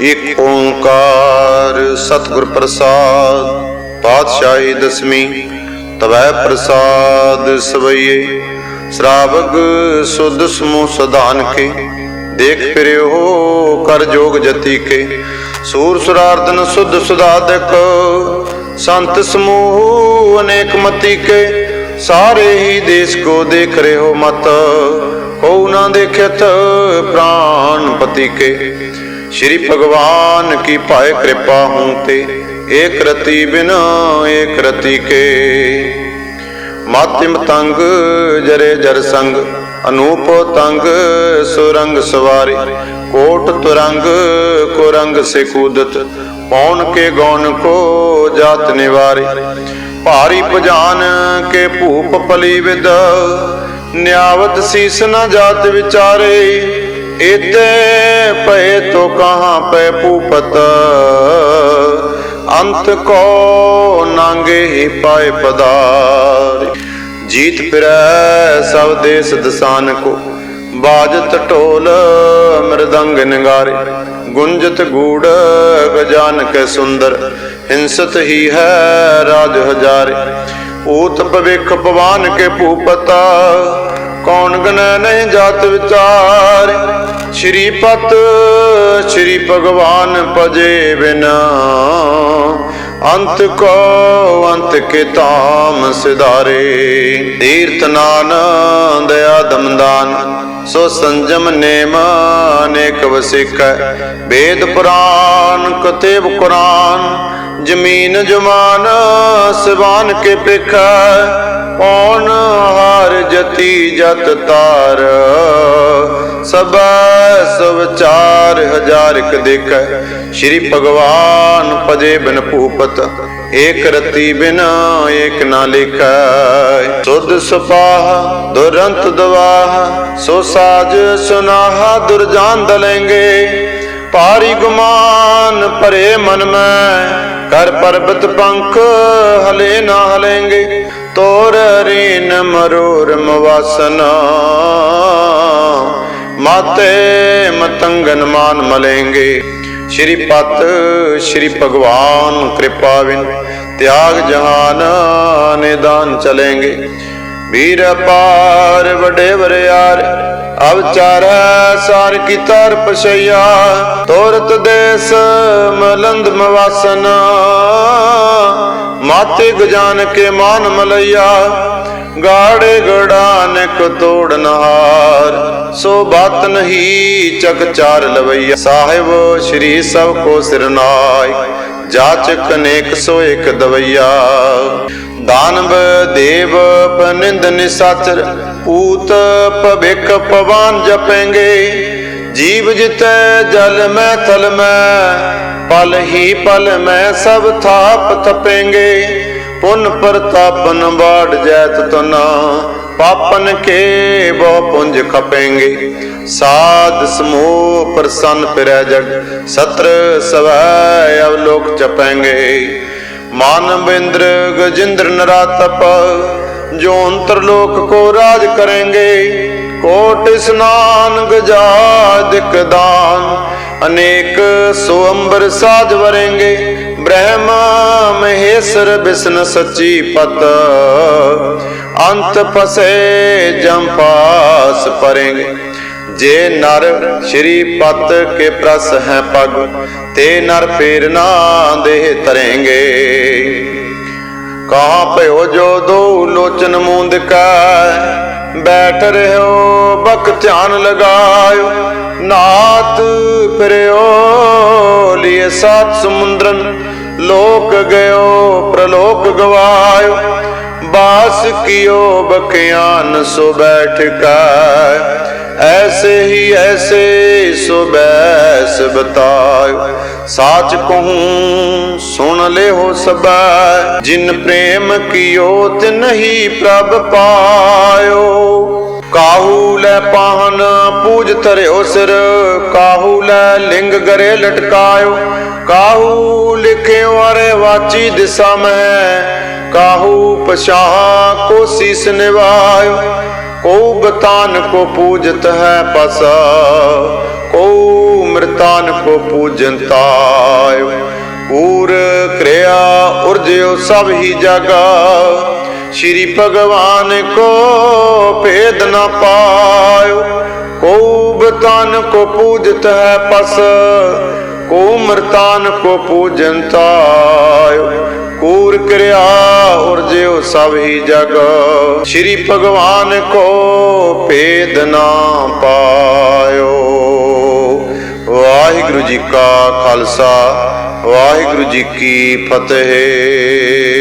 ਇਕ ਓੰਕਾਰ ਸਤਿਗੁਰ ਪ੍ਰਸਾਦ, ਪਾਤਸ਼ਾਹੀ ਦਸਵੀਂ, ਤਵੈ ਪ੍ਰਸਾਦ ਸਵਈਏ। ਸ਼ਰਾਵਗ ਸੁਧ ਸਮੂਹ ਸਦਾਨ ਕੇ ਦੇਖ ਫਿਰਿਓ ਕਰ ਜੋਗ ਜਤੀ ਕੇ ਸੂਰ ਸੁਰਾਰਦਨ ਸੁਧ ਸੁਦਾਦਕ ਸੰਤ ਸਮੂਹ ਅਨੇਕ ਮਤੀ ਕੇ ਸਾਰੇ ਹੀ ਦੇਸ਼ ਕੋ ਦੇਖ ਹੋ ਮਤ, ਕਉ ਨਾ ਦੇਖਤ ਪ੍ਰਾਨ ਪਤੀ ਕੇ ਸ਼੍ਰੀ ਭਗਵਾਨ ਕੀ ਭਾਏ ਕਿਰਪਾ ਹੂੰ ਤੇ, ਏਕ ਰਤੀ ਬਿਨ ਏਕ ਰਤੀ ਕੇ। ਮਾਤਿਮ ਤੰਗ ਜਰੇ ਜਰ ਸੰਗ, ਅਨੂਪ ਤੰਗ ਸੁਰੰਗ ਸਵਾਰੇ। ਕੋਟ ਤੁਰੰਗ ਕੋ ਰੰਗ ਸੇ ਕੂਦਤ, ਪੌਣ ਕੇ ਗੌਨ ਕੋ ਜਾਤ ਨਿਵਾਰੇ। ਭਾਰੀ ਭਜਾਨ ਕੇ ਭੂਪ ਪਲੀ ਵਿਦ, ਨਿਆਵਤ ਸੀਸ ਨ ਜਾਤ ਵਿਚਾਰੇ। ਇਤੇ ਪਏ ਤੋ ਕਹਾਂ ਪੈ ਪੂਪਤ ਅੰਤ ਕੋ ਨਾਂਗੇ ਹੀ ਪਾਏ ਪਦਾਰ। ਜੀਤ ਫਿਰੈ ਸਭ ਦੇਸ ਦਸਾਨ ਕੋ ਬਾਜਤ ਢੋਲ ਮਰਦੰਗ ਨਿਗਾਰੇ। ਗੁੰਜਤ ਗੂੜ ਗਜਾਨ ਕੇ ਸੁੰਦਰ। ਹਿੰਸਤ ਹੀ ਹੈ ਰਾਜ ਹਜ਼ਾਰੇ। ਊਤ ਭਵਿਖ ਭਵਾਨ ਕੇ ਭੂਪਤਾ। ਕੌਣ ਗਨੈ ਨਹੀਂ ਜਾਤ ਵਿਚਾਰ। ਸ਼੍ਰੀ ਪਤ, ਸ਼੍ਰੀ ਭਗਵਾਨ ਭਜੇ ਬਿਨਾ। ਅੰਤ ਕੋ ਅੰਤ ਕੇ ਤਾਮ ਸਿਧਾਰੇ। ਤੀਰਥ ਨਾਨ ਦਇਆ ਦਮਦਾਨ ਸੋ ਸੰਜਮ ਨੇਮ ਅਨੇਕ ਵਸਿਕੈ। ਵੇਦ ਪੁਰਾਨ ਕਤੇਬ ਕੁਰਾਨ ਜ਼ਮੀਨ ਜਮਾਨ ਸਿਵਾਨ ਕੇ ਪਿਖੈ ਪੌਣ ਹਾਰ ਜਤੀ ਜਤ ਤਾਰ? ਸਬੈ ਸਭ ਚਾਰ ਹਜ਼ਾਰ ਇਕ ਦੇਖੈ। ਸ਼੍ਰੀ ਭਗਵਾਨ ਭਜੇ ਬਿਨ ਭੂਪਤ, ਏਕ ਰਤੀ ਬਿਨ ਏਕ ਨਾ ਲਿਖੈ। ਸੁਧ ਸੁਪਾਹ, ਦੁਰੰਤ ਦਵਾਹ, ਸੋ ਸਾਜ ਸੁਨਾਹਾ ਦੁਰਜਾਨ ਦਲੇਂਗੇ। ਪਾਰੀ ਗੁਮਾਨ ਭਰੇ ਮਨ ਮੈਂ ਕਰ ਪਰਬਤ ਪੰਖ ਹਲੇ ਨਾ ਹਲੇਂਗੇ। ਤੋਰ ਰੀਨ ਮਰੂਰ ਮਵਾਸਨਾ। ਮਾਤੇ ਮਤੰਗਨ ਮਾਨ ਮਲੇਂਗੇ। ਸ਼੍ਰੀ ਪਤ, ਸ਼੍ਰੀ ਭਗਵਾਨ ਕਿਰਪਾ ਬਿਨ ਤਿਆਗ ਜਹਾਨ ਨਿਦਾਨ ਚਲੇਂਗੇ। ਵੀਰ ਪਾਰ ਵੱਡੇ ਵਰਿਆਰ, ਅਵਚਾਰੈ ਸਾਰ ਕੀ ਤਰ ਪਛਈਆ ਤੋਰਤ ਦੇਸ ਮਲੰਦ ਮਵਾਸਨਾ। ਮਾਤੇ ਗਜਾਨ ਕੇ ਮਾਨ ਮਲਈਆ, ਗਾੜੇ ਗੜਾਨ ਕੋ ਤੋੜ ਸੋ ਬਾਤ ਨਹੀਂ ਚਕ ਚਾਰ ਲਵਈਆ, ਸਾਹਿਬ ਸ਼੍ਰੀ ਸਭ ਕੋ ਸਿਰਨਾਇ ਜਾਚਕ ਅਨੇਕ ਸੋ ਇਕ ਦਵਈਆ। ਦਾਨਵ ਦੇਵ ਪਨਿੰਦ ਨਿਸਾਚਰ ਪੂਤ ਭਵਿਖ ਪਵਾਨ ਜਪेंगे ਜੀਵ ਜਿਤੈ ਜਲ ਮੈਂ ਥਲ ਮੈਂ ਪਲ ਹੀ ਪਲ ਮੈਂ ਸਭ ਥਾਪ ਥਪੇਂਗੇ। ਪੁਨ ਪ੍ਰਤਾਪਨ ਬਾੜ ਜੈਤ ਤਨਾ। ਪਾਪਨ ਕੇ ਬਹੁ ਪੁੰਜ ਖਪੇਂਗੇ। ਸਾਧ ਸਮੂਹ ਪ੍ਰਸੰਨ ਫਿਰੈ ਜਗ। ਸਤਰ ਸਵੈ ਅਵਲੋਕ ਜਪੈਂਗੇ। ਮਾਨਵ ਇੰਦਰ ਗਜਿੰਦਰ ਨਰਾਤਪ ਜੋਨ ਤਰਲੋਕ ਕੋ ਰਾਜ ਕਰੇਂਗੇ। ਕੋਟ ਇਸਨਾਨ ਗਜਾ ਦਿਕਦਾਨ ਅਨੇਕ ਸੋ ਅੰਬਰ ਸਾਜ ਵਰेंगे ਬ੍ਰਹਮਾ ਮਹੇਸ਼ਰ ਬਿਸ਼ਨ ਸੱਚੀ ਪਤ। ਅੰਤ ਫਸੇ ਜਮ ਪਾਸ ਪਰेंगे ਜੇ ਨਰ ਸ਼੍ਰੀ ਪਤ ਕੇ ਪ੍ਰਸ ਹੈ ਪਗ, ਤੇ ਨਰ ਫੇਰ ਨਾ ਦੇਹ ਤਰੇਂਗੇ। ਕਹਾਂ ਭਇਓ ਜੋ ਦੋ ਲੋਚਨ ਮੂੰਦ ਕਾ ਬੈਠ ਰਹਿਓ ਬਕ ਧਿਆਨ ਲਗਾਇਓ। ਨਾਤ ਫਿਰਿਓ, ਲਿਏ ਸਾਤ ਸਮੁੰਦਰਨ। ਲੋਕ ਗਇਓ, ਪ੍ਰਲੋਕ ਗਵਾਇਓ। ਬਾਸ ਕੀਓ ਬਕਿਆਨ ਸੋ ਬੈਠ ਕਾ ਐਸੇ ਹੀ ਐਸੇ ਸੋ ਬਤਾਇਓ। ਸਾਚ ਕਹੂੰ, ਸੁਣ ਲੈ ਹੋ ਸਬੈ ਜਿਨ ਪ੍ਰੇਮ ਕੀਓ ਤਿਨ ਹੀ ਪ੍ਰਭ ਪਾਇਓ। ਕਾਹੂ ਲੈ ਪਾਹਨ ਪੂਜ ਧਰਿਓ ਸਿਰ, ਕਾਹੂ ਲੈ ਲਿੰਗ ਗਰੇ ਲਟਕਾਇਓ। ਕਾਹੂ ਲਿਖਿਓ ਅਰੇ ਵਾਚੀ ਦਿਸਾ ਮੈਂ, ਕਾਹੂ ਪਛਾਹ ਕੋ ਸੀਸ ਨਿਵਾਇਓ ਕੋ ਬਤਾਨ ਕੋ ਪੂਜਤ ਹੈ ਪਸ ਕੋ ਮ੍ਰਿਤ ਕੋ ਪੂਜਨ ਤਾਇ ਕੂਰ ਉਰਜਿਓ ਸਭ ਹੀ ਜਗਾ। ਸ਼੍ਰੀ ਭਗਵਾਨ ਕੋ ਭੇਦ ਨ ਪਾਇਓ। ਕੋ ਬਤਨ ਕੋ ਪੂਜਤ ਹੈ ਪਸ ਕੋ ਮਰਤਾਨ ਕੋ ਪੂਜਨ ਕੂਰ ਕਿਰਿਆ ਉਰਜਿਓ ਸਭ ਹੀ ਜਗ। ਸ਼੍ਰੀ ਭਗਵਾਨ ਕੋ ਭੇਦ ਨਾ ਪਾਇਓ। ਵਾਹਿਗੁਰੂ ਜੀ ਕਾ ਖਾਲਸਾ, ਵਾਹਿਗੁਰੂ ਜੀ ਕੀ ਫਤਿਹ।